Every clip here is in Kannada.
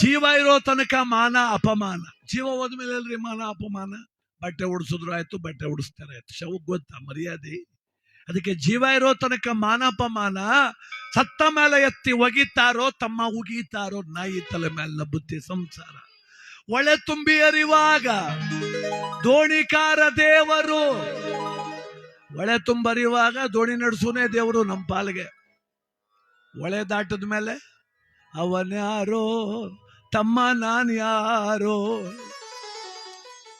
ಜೀವ ಇರೋ ತನಕ ಮಾನ, ಅಪಮಾನ. ಜೀವ ಹೋದ್ಮೇಲೆ ಅಲ್ರಿ ಮಾನ, ಅಪಮಾನ? ಬಟ್ಟೆ ಉಡಿಸಿದ್ರು ಆಯ್ತು, ಬಟ್ಟೆ ಉಡಿಸ್ತಾರೆ ಆಯ್ತು. ಶವಕ್ಕೆ ಗೊತ್ತಾ, ಮರ್ಯಾದೆ? ಅದಕ್ಕೆ ಜೀವ ಇರೋ ತನಕ ಮಾನ, ಅಪಮಾನ? ಸತ್ತ ಮೇಲೆ ಎತ್ತಿ ಒಗಿತಾರೋ, ತಮ್ಮ ಉಗೀತಾರೋ, ನಾಯಿ ತಲೆ ಮೇಲೆ ಬುದ್ಧಿ ಸಂಸಾರ. ಒಳೆ ತುಂಬಿ ಅರಿವಾಗ, ದೋಣಿಕಾರ ದೇವರು. ಒಳೆ ತುಂಬರಿವಾಗ ದೋಣಿ ನಡೆಸೂನೇ ದೇವರು ನಮ್ಮ ಪಾಲಿಗೆ. ಒಳೆ ದಾಟದ ಮೇಲೆ ಅವನ್ಯಾರೋ ತಮ್ಮ ನಾನು ಯಾರೋ?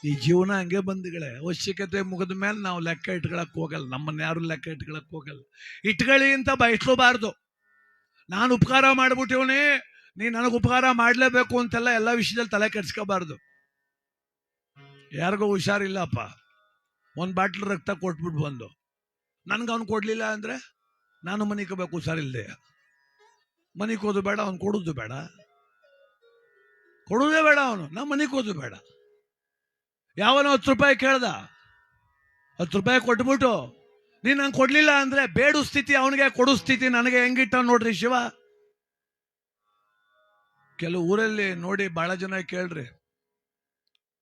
ಈ ಜೀವನ ಹಂಗೆ ಬಂದಿಗಳೇ. ಅವಶ್ಯಕತೆ ಮುಗಿದ ಮೇಲೆ ನಾವು ಲೆಕ್ಕ ಇಟ್ಕೊಳಕ್ ಹೋಗಲ್ಲ. ನಮ್ಮನ್ನ ಯಾರು ಲೆಕ್ಕ ಇಟ್ಕೊಳಕ್ ಹೋಗಲ್ಲ. ಇಟ್ಕೊಳ್ಳಿ ಅಂತ ಬಯಸ್ಕೋಬಾರ್ದು. ನಾನು ಉಪಕಾರ ಮಾಡ್ಬಿಟ್ಟಿವನಿ. ನೀ ನನಗೆ ಉಪಕಾರ ಮಾಡಲೇಬೇಕು ಅಂತೆಲ್ಲ ಎಲ್ಲ ವಿಷಯದಲ್ಲಿ ತಲೆ ಕೆಡ್ಸ್ಕೋಬಾರ್ದು. ಯಾರಿಗೂ ಹುಷಾರಿಲ್ಲಪ್ಪ. ಒಂದು ಬಾಟ್ಲ್ ರಕ್ತ ಕೊಟ್ಬಿಟ್ಟು ಬಂದು. ನನ್ಗೆ ಅವ್ನು ಕೊಡ್ಲಿಲ್ಲ ಅಂದ್ರೆ ನಾನು ಮನಿಕೋಬೇಕು ಹುಷಾರಿಲ್ಲದೆ ಮನಿಗೆ ಹೋದು ಬೇಡ, ಅವ್ನು ಕೊಡೋದು ಬೇಡ. ಕೊಡೋದೇ ಬೇಡ ಅವನು, ನಮ್ಮ ಮನೆಗೆ ಕೂತು ಬೇಡ. ಯಾವನೋ ಹತ್ತು ರೂಪಾಯಿ ಕೇಳ್ದ, ಹತ್ತು ರೂಪಾಯಿ ಕೊಟ್ಬಿಟ್ಟು ನೀನು ನಂಗೆ ಕೊಡ್ಲಿಲ್ಲ ಅಂದ್ರೆ ಬೇಡು ಸ್ಥಿತಿ, ಅವನಿಗೆ ಕೊಡು ಸ್ಥಿತಿ, ನನಗೆ ಹೆಂಗಿಟ್ಟ ನೋಡ್ರಿ ಶಿವ. ಕೆಲವು ಊರಲ್ಲಿ ನೋಡಿ ಬಹಳ ಜನ ಕೇಳ್ರಿ,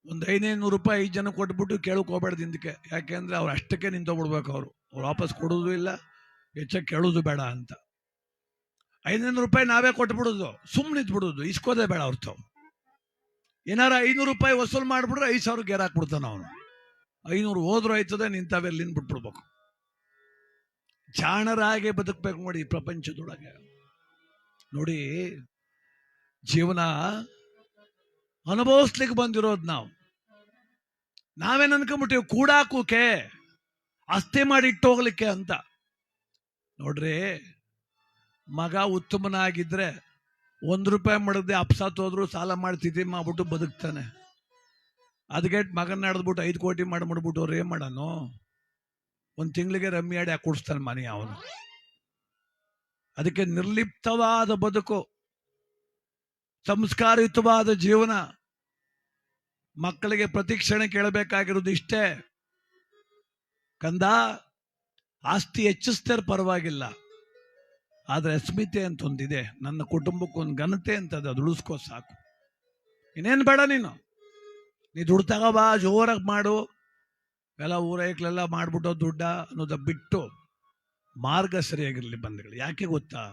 ಒಂದು ಐನೈನೂರು ರೂಪಾಯಿ ಐದು ಜನ ಕೊಟ್ಬಿಟ್ಟು ಕೇಳಕ್ ಹೋಗ್ಬೇಡ್ದು ಹಿಂದಕ್ಕೆ. ಯಾಕೆಂದ್ರೆ ಅವ್ರು ಅಷ್ಟಕ್ಕೆ ನಿಂತೋಗ್ಬಿಡ್ಬೇಕು ಅವರು. ಅವ್ರು ವಾಪಸ್ ಕೊಡೋದು ಇಲ್ಲ, ಹೆಚ್ಚಾಗಿ ಕೇಳೋದು ಬೇಡ ಅಂತ. ಐದೈದು ರೂಪಾಯಿ ನಾವೇ ಕೊಟ್ಬಿಡೋದು ಸುಮ್ಮನೆ ಇದ್ಬಿಡೋದು ಇಸ್ಕೋದೇ ಬೇಡ ಅವ್ರ ತಾವು. ಏನಾರ ಐನೂರು ರೂಪಾಯಿ ವಸೂಲ್ ಮಾಡ್ಬಿಟ್ರೆ ಐದು ಸಾವಿರ ಗೇರ್ ಹಾಕ್ಬಿಡ್ತಾನ ಅವನು. ಐನೂರು ಹೋದ್ರೂ ಆಯ್ತದೆ, ನಿಂತಾವೆ ಅಲ್ಲಿಂದ ಬಿಟ್ಬಿಡ್ಬೇಕು ಜಾಣರಾಗೆ ಬದುಕಬೇಕು ನೋಡಿ ಪ್ರಪಂಚದೊಳಗೆ. ನೋಡಿ, ಜೀವನ ಅನುಭವಿಸ್ಲಿಕ್ಕೆ ಬಂದಿರೋದು ನಾವು. ನಾವೇನ್ ಅನ್ಕೊಂಬಿಟ್ಟಿವಿ, ಕೂಡಾಕೋಕೆ ಅಸ್ತಿ ಮಾಡಿ ಇಟ್ಟು ಹೋಗ್ಲಿಕ್ಕೆ ಅಂತ. ನೋಡ್ರಿ, ಮಗ ಉತ್ತಮನಾಗಿದ್ರೆ ಒಂದ್ ರೂಪಾಯಿ ಮಾಡದೆ ಅಪ್ಸಾತ್ ಹೋದ್ರು ಸಾಲ ಮಾಡಿ ತಿಥಿ ಮಾಡ್ಬಿಟ್ಟು ಬದುಕ್ತಾನೆ. ಅದಕ್ಕೆ ಮಗನ ನಡೆದ್ಬಿಟ್ಟು ಐದು ಕೋಟಿ ಮಾಡಿ ಮಾಡ್ಬಿಟ್ಟು ಅವ್ರು ಏನು ಮಾಡೋನು? ಒಂದು ತಿಂಗಳಿಗೆ ರಮ್ಮಿ ಆಡಿ ಹಾಕಿ ಕೊಡಿಸ್ತಾನೆ ಮನೆ ಅವನು. ಅದಕ್ಕೆ ನಿರ್ಲಿಪ್ತವಾದ ಬದುಕು. ಸಂಸ್ಕಾರಯುತವಾದ ಜೀವನ. ಮಕ್ಕಳಿಗೆ ಪ್ರತಿ ಕ್ಷಣ ಕೇಳಬೇಕಾಗಿರೋದು ಇಷ್ಟೇ. ಕಂದ, ಆಸ್ತಿ ಹೆಚ್ಚಿಸ್ತಾರೆ ಪರವಾಗಿಲ್ಲ. ಆದ್ರೆ ಅಸ್ಮಿತೆ ಅಂತ ಒಂದಿದೆ ನನ್ನ ಕುಟುಂಬಕ್ಕೊಂದು ಘನತೆ ಅಂತ ಅದು ಉಳಿಸ್ಕೋ ಸಾಕು. ಇನ್ನೇನು ಬೇಡ ನೀನು? ನೀ ದುಡ್ಡು ತಗೋಬಾ ಜೋರಾಗಿ ಮಾಡು. ಎಲ್ಲ ಊರೈಕ್ಲೆಲ್ಲ ಮಾಡ್ಬಿಟ್ಟು ದುಡ್ಡ ಅನ್ನೋದ ಬಿಟ್ಟು ಮಾರ್ಗ ಸರಿಯಾಗಿರಲಿ ಬಂಧುಗಳು. ಯಾಕೆ ಗೊತ್ತಾ?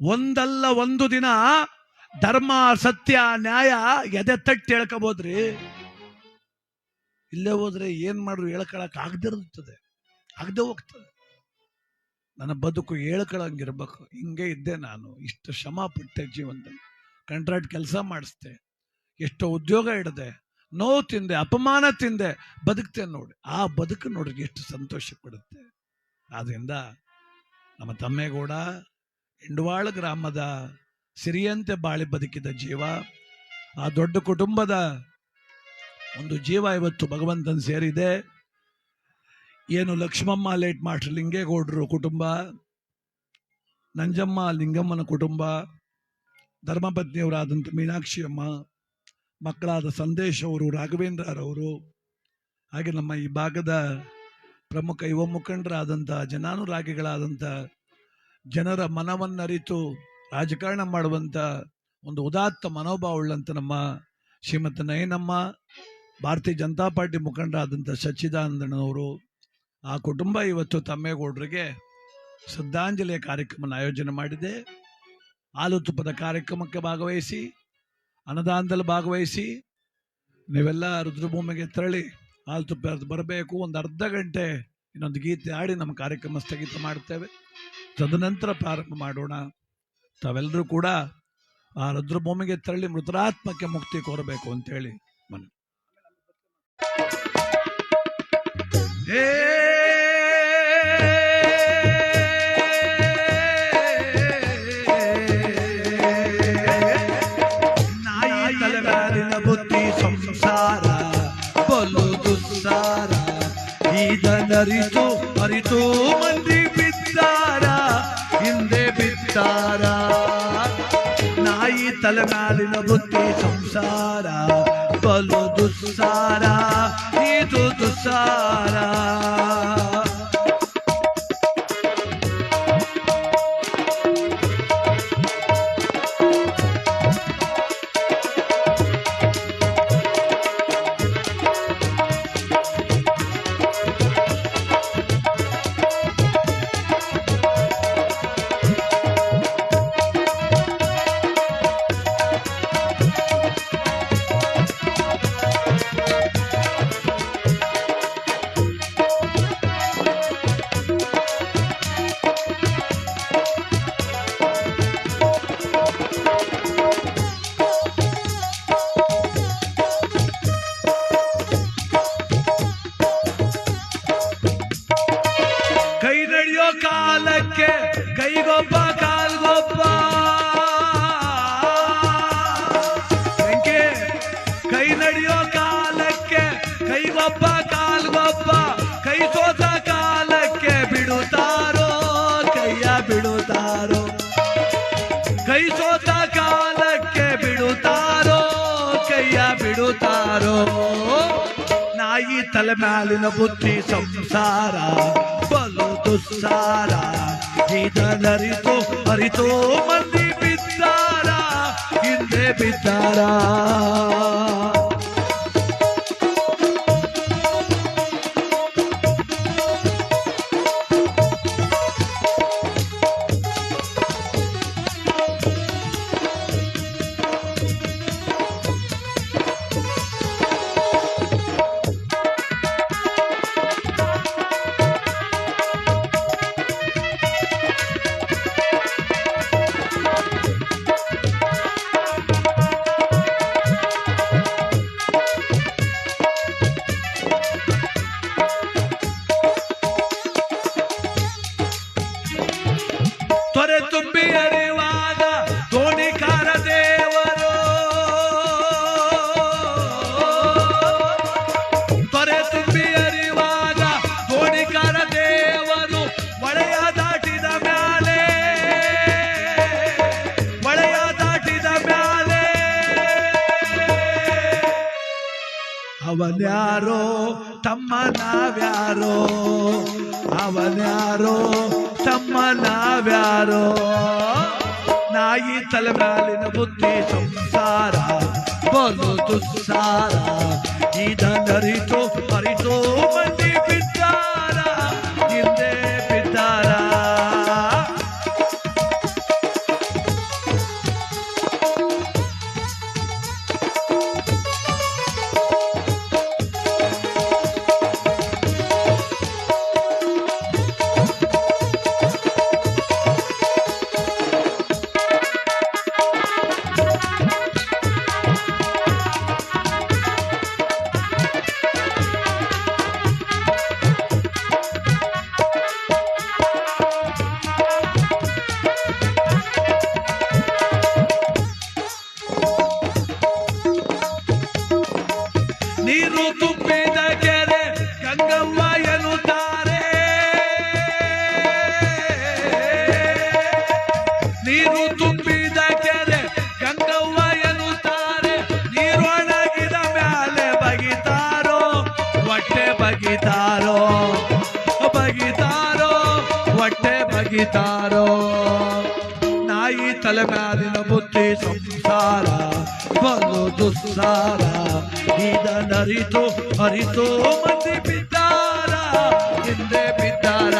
ಒಂದಲ್ಲ ಒಂದು ದಿನ ಧರ್ಮ, ಸತ್ಯ, ನ್ಯಾಯ ಎದೆ ತಟ್ಟಿ ಹೇಳ್ಕೋಬೋದ್ರಿ ಇಲ್ಲೇ ಹೋದ್ರೆ ಏನ್ ಮಾಡ್ರು ಹೇಳ್ಕೊಳಕ್ ಆಗದಿರುತ್ತದೆ ಆಗದೆ ಹೋಗ್ತದೆ. ನನ್ನ ಬದುಕು ಹೇಳ್ಕೊಳಂಗಿರ್ಬೇಕು ಹಿಂಗೆ ಇದ್ದೆ ನಾನು. ಇಷ್ಟು ಶ್ರಮ ಪಟ್ಟೆ ಜೀವನದಲ್ಲಿ. ಕಂಟ್ರಾಕ್ಟ್ ಕೆಲಸ ಮಾಡಿಸ್ದೆ. ಎಷ್ಟೋ ಉದ್ಯೋಗ ಹಿಡ್ದೆ. ನೋವು ತಿಂದೆ, ಅಪಮಾನ ತಿಂದೆ. ಬದುಕ್ತೆ ನೋಡಿ. ಆ ಬದುಕು ನೋಡ್ರಿ ಎಷ್ಟು ಸಂತೋಷ ಕೊಡುತ್ತೆ. ಆದ್ದರಿಂದ ನಮ್ಮ ತಮ್ಮೇಗೌಡ, ಇಂಡವಾಳ ಗ್ರಾಮದ ಸಿರಿಯಂತೆ ಬಾಳಿ ಬದುಕಿದ ಜೀವ, ಆ ದೊಡ್ಡ ಕುಟುಂಬದ ಒಂದು ಜೀವ ಇವತ್ತು ಭಗವಂತನ ಸೇರಿದೆ. ಏನು ಲಕ್ಷ್ಮಮ್ಮ ಲೇಟ್ ಮಾಸ್ಟರ್ ಲಿಂಗೇಗೌಡರು ಕುಟುಂಬ, ನಂಜಮ್ಮ, ಲಿಂಗಮ್ಮನ ಕುಟುಂಬ, ಧರ್ಮಪತ್ನಿಯವರಾದಂಥ ಮೀನಾಕ್ಷಿ ಅಮ್ಮ ಮಕ್ಕಳಾದ ಸಂದೇಶ್ ಅವರು ರಾಘವೇಂದ್ರರವರು ಹಾಗೆ ನಮ್ಮ ಈ ಭಾಗದ ಪ್ರಮುಖ ಯುವ ಮುಖಂಡರಾದಂಥ, ಜನಾನುರಾಗಿಗಳಾದಂಥ ಜನರ ಮನವನ್ನರಿತು ರಾಜಕಾರಣ ಮಾಡುವಂಥ ಒಂದು ಉದಾತ್ತ ಮನೋಭಾವವುಳ್ಳಂಥ ನಮ್ಮ ಶ್ರೀಮತಿ ನಯನಮ್ಮ, ಭಾರತೀಯ ಜನತಾ ಪಾರ್ಟಿ ಮುಖಂಡರಾದಂಥ ಸಚ್ಚಿದಾನಂದನವರು ಆ ಕುಟುಂಬ ಇವತ್ತು ತಮ್ಮೇಗೌಡರಿಗೆ ಶ್ರದ್ಧಾಂಜಲಿಯ ಕಾರ್ಯಕ್ರಮವನ್ನು ಆಯೋಜನೆ ಮಾಡಿದೆ. ಹಾಲು ತುಪ್ಪದ ಕಾರ್ಯಕ್ರಮಕ್ಕೆ ಭಾಗವಹಿಸಿ, ಅನ್ನದಾನದಲ್ಲಿ ಭಾಗವಹಿಸಿ, ನೀವೆಲ್ಲ ರುದ್ರಭೂಮಿಗೆ ತೆರಳಿ ಹಾಲು ತುಪ್ಪ ಬರಬೇಕು. ಒಂದು ಅರ್ಧ ಗಂಟೆ ಇನ್ನೊಂದು ಗೀತೆ ಆಡಿ ನಮ್ಮ ಕಾರ್ಯಕ್ರಮ ಸ್ಥಗಿತ ಮಾಡ್ತೇವೆ ತದನಂತರ ಪ್ರಾರಂಭ ಮಾಡೋಣ. ತಾವೆಲ್ಲರೂ ಕೂಡ ಆ ರುದ್ರಭೂಮಿಗೆ ತೆರಳಿ ಮೃತರಾತ್ಮಕ್ಕೆ ಮುಕ್ತಿ ಕೋರಬೇಕು ಅಂತೇಳಿ ಮನೆ ಏ ಬುದ್ಧಿ ಸಂಸಾರ ಬಲು ದುಸ್ಸಾರ ಇದನ್ನರಿತು ಅರಿತು ಮಂದಿ ಬಿದ್ದಾರ ಹಿಂದೆ ಬಿದ್ದಾರ ನಾಯಿ ತಲೆಮಾರಿನ ಬುದ್ಧಿ ಸಂಸಾರ ಬಲು ದುಸ್ಸಾರ ಇದು ದುಸ್ಸಾರ ತಲೆ ಮ್ಯಾಲಿನ ಬುದ್ಧಿ ಸಂಸಾರ ಬಲು ದುಸ್ಸಾರ ಇದನರಿತು ಅರಿತು ಮಂದಿ ಬಿದ್ದಾರ ಹಿಂದೆ ಬಿದ್ದಾರ ಅವನ್ಯಾರೋ ತಮ್ಮ ನಾವ್ಯಾರೋ ಅವನ್ಯಾರೋ ತಮ್ಮ ನಾವ್ಯಾರೋ ನಾಯಿ ತಲೆ ಮ್ಯಾಲಿನ ಬುದ್ಧಿ ಸಂಸಾರ ಬಲು ದುಸ್ಸಾರ ಇದನ್ನರಿತು ಅರಿತು ಮಂದಿ ಹೊಟ್ಟೆ ಬಗಿತಾರೋ ನಾಯಿ ತಲೆ ಮ್ಯಾಲಿನ ಬುದ್ಧಿ ಸಂಸಾರ ಬಲು ದುಸ್ಸಾರ ಇದನ್ನರಿತು ಅರಿತು ಮಂದಿ ಬಿದ್ದಾರ ಹಿಂದೆ ಬಿದ್ದಾರ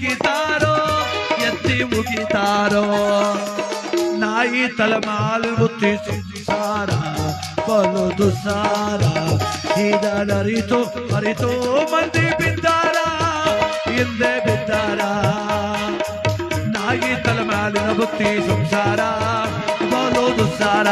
ಒಗಿತಾರೋ ಎತ್ತಿ ಮುಗಿತಾರೋ ನಾಯಿ ತಲೆಮಾಲು ಬುತ್ತಿ ಸಂಸಾರ ಬಲು ದುಸಾರ ಇದನರಿತು ಅರಿತು ಮಂದಿ ಬಿದ್ದಾರ ಹಿಂದೆ ಬಿದ್ದಾರ ನಾಯಿ ತಲೆಮಾಲಿನ ಬುತ್ತಿ ಸಂಸಾರ ಬಲು ದುಸಾರ